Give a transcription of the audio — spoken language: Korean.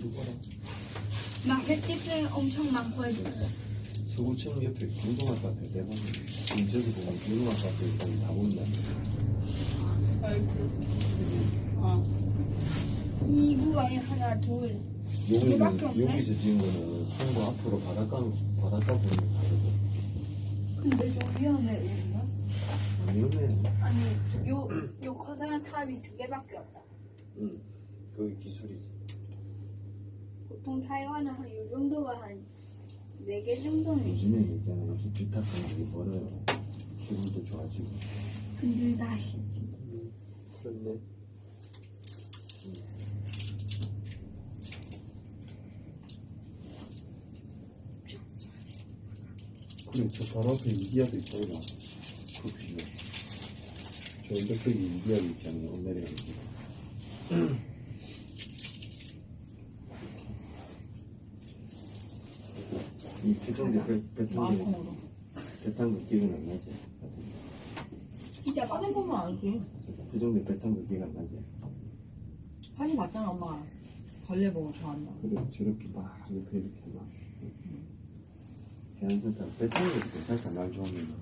거라. 막 횟집들 엄청 많고 해줬어. 서구청 옆에 운동 아파트 대박. 인천에서 보면 운동 아파트 거의 다 본다. 어. 이 구간에 하나, 둘. 여기는 없네? 여기서 지은 거는 송도 앞으로 바닷가 바닷가 보는 거 다르고. 근데 좀 위험해, 우리가. 아니면 아니, 요, 요 커다란 탑이 두 개밖에 없다. 응. 그게 기술이지. 보통 타이완은 한 요 정도가 한 네 개 정도는 있어. 요즘에는 있잖아. 요즘 주택 가격이 벌어요. 기분도 좋아지고. 근데 다시. 그렇네. 그래, 저 바로 앞에 이디야도 있더라. 커피가. 저 언덕백에 이디야도 있잖아요. 오늘에. 이 태종대 배탄 마음으로. 배탄 느끼는 안 나지? 진짜 막 사진 보면 알지. 태종대 배탄 느끼가 안 나지? 사진 봤잖아, 엄마. 벌레 보고 좋아한다. 그래 저렇게 막 옆에 이렇게 막 해안센터 배탄이 괜찮다 날 좋아하면